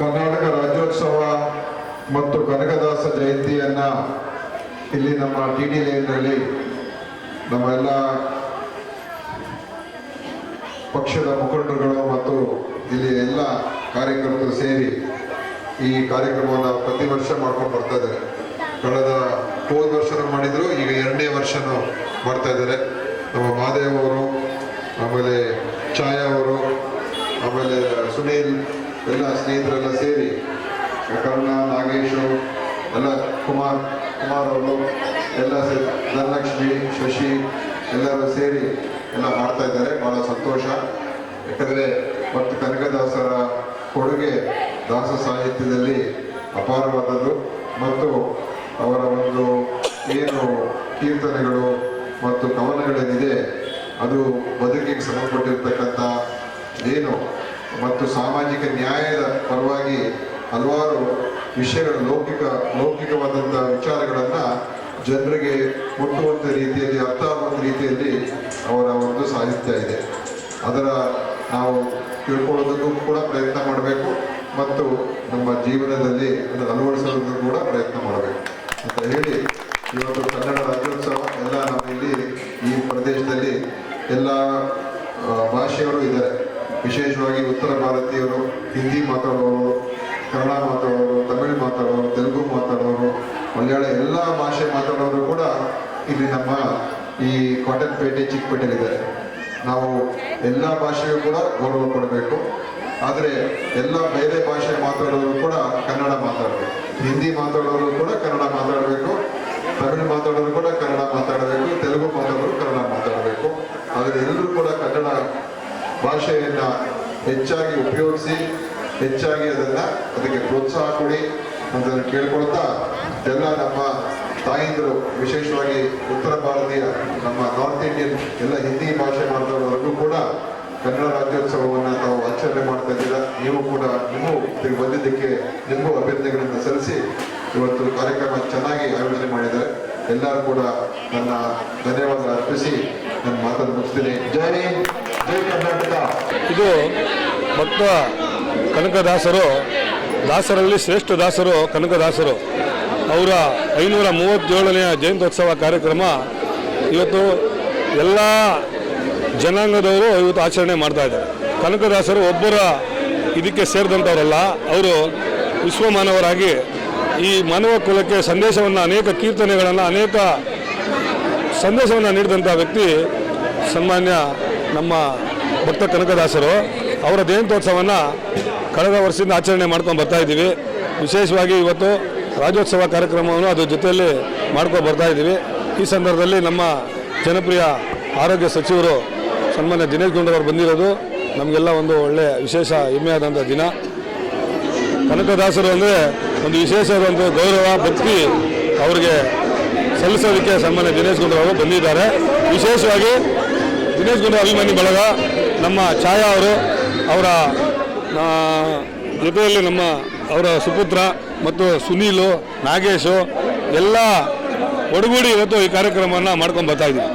ಕರ್ನಾಟಕ ರಾಜ್ಯೋತ್ಸವ ಮತ್ತು ಕನಕದಾಸ ಜಯಂತಿಯನ್ನು ಇಲ್ಲಿ ನಮ್ಮ ಟಿ ಡಿ ಲೈನ್ನಲ್ಲಿ ನಮ್ಮ ಎಲ್ಲ ಪಕ್ಷದ ಮುಖಂಡರುಗಳು ಮತ್ತು ಇಲ್ಲಿ ಎಲ್ಲ ಕಾರ್ಯಕರ್ತರು ಸೇರಿ ಈ ಕಾರ್ಯಕ್ರಮವನ್ನು ಪ್ರತಿ ವರ್ಷ ಮಾಡ್ಕೊಂಡು ಬರ್ತಾ ಇದ್ದಾರೆ. ಕಳೆದ ಹೋದ ವರ್ಷನೂ ಮಾಡಿದರು, ಈಗ ಎರಡನೇ ವರ್ಷನೂ ಮಾಡ್ತಾ ಇದ್ದಾರೆ. ನಮ್ಮ ಮಹಾದೇವ್ ಅವರು, ಆಮೇಲೆ ಛಾಯಾ ಅವರು ಆಮೇಲೆ ಸುನೀಲ್ ಎಲ್ಲ ಸ್ನೇಹಿತರೆಲ್ಲ ಸೇರಿ, ಕರುಣ, ನಾಗೇಶು, ಎಲ್ಲ ಕುಮಾರ್ ಕುಮಾರ್ ಅವರು, ಎಲ್ಲ ಸೇರಿ, ಧನಲಕ್ಷ್ಮಿ, ಶಶಿ, ಎಲ್ಲರೂ ಸೇರಿ ಎಲ್ಲ ಮಾಡ್ತಾ ಇದ್ದಾರೆ. ಬಹಳ ಸಂತೋಷ. ಯಾಕಂದರೆ ಮತ್ತು ಕನಕದಾಸರ ಕೊಡುಗೆ ದಾಸ ಸಾಹಿತ್ಯದಲ್ಲಿ ಅಪಾರವಾದದ್ದು. ಮತ್ತು ಅವರ ಒಂದು ಏನು ಕೀರ್ತನೆಗಳು ಮತ್ತು ಕವನಗಳೇನಿದೆ, ಅದು ಬದುಕಿಗೆ ಸಂಬಂಧಪಟ್ಟಿರ್ತಕ್ಕಂಥ ಏನು ಮತ್ತು ಸಾಮಾಜಿಕ ನ್ಯಾಯದ ಪರವಾಗಿ ಹಲವಾರು ವಿಷಯಗಳ ಲೌಕಿಕ, ಲೌಕಿಕವಾದಂಥ ವಿಚಾರಗಳನ್ನು ಜನರಿಗೆ ಮುಟ್ಟುವಂಥ ರೀತಿಯಲ್ಲಿ, ಅರ್ಥ ಆಗುವಂಥ ರೀತಿಯಲ್ಲಿ ಅವರ ಒಂದು ಸಾಹಿತ್ಯ ಇದೆ. ಅದರ ನಾವು ತಿಳ್ಕೊಳ್ಳೋದಕ್ಕೂ ಕೂಡ ಪ್ರಯತ್ನ ಮಾಡಬೇಕು ಮತ್ತು ನಮ್ಮ ಜೀವನದಲ್ಲಿ ಅದನ್ನು ಅಳವಡಿಸೋದಕ್ಕೂ ಕೂಡ ಪ್ರಯತ್ನ ಮಾಡಬೇಕು ಅಂತ ಹೇಳಿ ಇವತ್ತು ಕನ್ನಡ ರಾಜ್ಯೋತ್ಸವ ಎಲ್ಲ ನಮ್ಮಲ್ಲಿ ಈ ಪ್ರದೇಶದಲ್ಲಿ ಎಲ್ಲ ಉತ್ತರ ಭಾರತೀಯರು, ಹಿಂದಿ ಮಾತಾಡೋರು, ಕನ್ನಡ ಮಾತಾಡೋರು, ತಮಿಳು ಮಾತಾಡೋರು, ತೆಲುಗು ಮಾತಾಡೋರು, ಮಲಯಾಳ ಎಲ್ಲ ಭಾಷೆ ಮಾತಾಡೋರು ಕೂಡ ಇಲ್ಲಿ ನಮ್ಮ ಈ ಕಾಟನ್ಪೇಟೆ ಚಿಕ್ಕಪೇಟೆಲಿದ್ದಾರೆ ನಾವು ಎಲ್ಲ ಭಾಷೆಗೂ ಕೂಡ ಗೌರವ ಕೊಡಬೇಕು. ಆದರೆ ಎಲ್ಲ ಬೇರೆ ಭಾಷೆ ಮಾತಾಡೋರು ಕೂಡ ಕನ್ನಡ ಮಾತಾಡಬೇಕು. ಹಿಂದಿ ಮಾತಾಡೋರು ಕೂಡ ಕನ್ನಡ ಮಾತಾಡಬೇಕು. ತಮಿಳು ಮಾತಾಡೋರು ಕೂಡ ಕನ್ನಡ ಮಾತಾಡಬೇಕು. ತೆಲುಗು ಮಾತಾಡೋರು ಕನ್ನಡ ಮಾತಾಡಬೇಕು. ಆದರೆ ಎಲ್ಲರೂ ಕೂಡ ಕನ್ನಡ ಭಾಷೆಯನ್ನ ಹೆಚ್ಚಾಗಿ ಉಪಯೋಗಿಸಿ, ಹೆಚ್ಚಾಗಿ ಅದನ್ನ ಅದಕ್ಕೆ ಪ್ರೋತ್ಸಾಹ ಕೊಡಿ ಅಂತ ಕೇಳ್ಕೊಳ್ತಾ ಎಲ್ಲ ನಮ್ಮ ತಾಯಿಂದರು, ವಿಶೇಷವಾಗಿ ಉತ್ತರ ಭಾರತೀಯ, ನಮ್ಮ ನಾರ್ತ್ ಇಂಡಿಯನ್, ಎಲ್ಲ ಹಿಂದಿ ಭಾಷೆ ಮಾತಾಡೋವರೆಗೂ ಕೂಡ ಕನ್ನಡ ರಾಜ್ಯೋತ್ಸವವನ್ನು ತಾವು ಆಚರಣೆ ಮಾಡ್ತಾ ಇದ್ದೀರಾ. ನೀವು ಕೂಡ ಇಲ್ಲಿ ಬಂದಿದ್ದಕ್ಕೆ ನಿಮಗೂ ಅಭಿನಂದನೆಗಳನ್ನು ಸಲ್ಲಿಸಿ ಇವತ್ತು ಕಾರ್ಯಕ್ರಮ ಚೆನ್ನಾಗಿ ಆಯೋಜನೆ ಮಾಡಿದ್ದಾರೆ. ಎಲ್ಲರೂ ಕೂಡ ನನ್ನ ಧನ್ಯವಾದ ಅರ್ಪಿಸಿ ನನ್ನ ಮಾತನ್ನು ಮುಗಿಸ್ತೀನಿ. ಜೈ ಜೈ ಕರ್ನಾಟಕ. ಇದು ಭಕ್ತ ಕನಕದಾಸರು, ದಾಸರಲ್ಲಿ ಶ್ರೇಷ್ಠ ದಾಸರು ಕನಕದಾಸರು. ಅವರ ಐನೂರ ಮೂವತ್ತೇಳನೆಯ ಜಯಂತ್ಯೋತ್ಸವ ಕಾರ್ಯಕ್ರಮ ಇವತ್ತು ಎಲ್ಲ ಜನಾಂಗದವರು ಇವತ್ತು ಆಚರಣೆ ಮಾಡ್ತಾ ಇದ್ದಾರೆ. ಕನಕದಾಸರು ಒಬ್ಬರ ಇದಕ್ಕೆ ಸೇರಿದಂಥವರಲ್ಲ ಅವರು ವಿಶ್ವಮಾನವರಾಗಿ ಈ ಮಾನವ ಕುಲಕ್ಕೆ ಸಂದೇಶವನ್ನು, ಅನೇಕ ಕೀರ್ತನೆಗಳನ್ನು, ಅನೇಕ ಸಂದೇಶವನ್ನು ನೀಡಿದಂಥ ವ್ಯಕ್ತಿ ಸನ್ಮಾನ್ಯ ನಮ್ಮ ಭಕ್ತ ಕನಕದಾಸರು. ಅವರ ಜಯಂತ್ಯೋತ್ಸವವನ್ನು ಕಳೆದ ವರ್ಷದಿಂದ ಆಚರಣೆ ಮಾಡ್ಕೊಂಡು ಬರ್ತಾ ಇದ್ದೀವಿ. ವಿಶೇಷವಾಗಿ ಇವತ್ತು ರಾಜ್ಯೋತ್ಸವ ಕಾರ್ಯಕ್ರಮವನ್ನು ಅದ್ರ ಜೊತೆಯಲ್ಲಿ ಮಾಡ್ಕೊಂಡು ಬರ್ತಾ ಇದ್ದೀವಿ. ಈ ಸಂದರ್ಭದಲ್ಲಿ ನಮ್ಮ ಜನಪ್ರಿಯ ಆರೋಗ್ಯ ಸಚಿವರು ಸನ್ಮಾನ್ಯ ದಿನೇಶ್ ಗುಂಡೂರವರು ಬಂದಿರೋದು. ನಮಗೆಲ್ಲ ಒಂದು ಒಳ್ಳೆಯ ವಿಶೇಷ ಹೆಮ್ಮೆಯಾದಂಥ ದಿನ. ಕನಕದಾಸರು ಅಂದರೆ ಒಂದು ವಿಶೇಷವಾದಂಥ ಗೌರವ, ಭಕ್ತಿ ಅವರಿಗೆ ಸಲ್ಲಿಸೋದಕ್ಕೆ ಸನ್ಮಾನ್ಯ ದಿನೇಶ್ ಗುಂಡ್ರವರು ಬಂದಿದ್ದಾರೆ. ವಿಶೇಷವಾಗಿ ದಿನೇಶ್ ಗುಂಡೂರಾವ್ ಅಭಿಮಾನಿ ಬಳಗ, ನಮ್ಮ ಛಾಯಾ ಅವರು ಅವರ ಜೊತೆಯಲ್ಲಿ ನಮ್ಮ ಅವರ ಸುಪುತ್ರ ಮತ್ತು ಸುನೀಲು, ನಾಗೇಶು, ಎಲ್ಲ ಒಡಗೂಡಿ ಇವತ್ತು ಈ ಕಾರ್ಯಕ್ರಮವನ್ನು ಮಾಡ್ಕೊಂಡು ಬರ್ತಾ ಇದ್ದೀವಿ.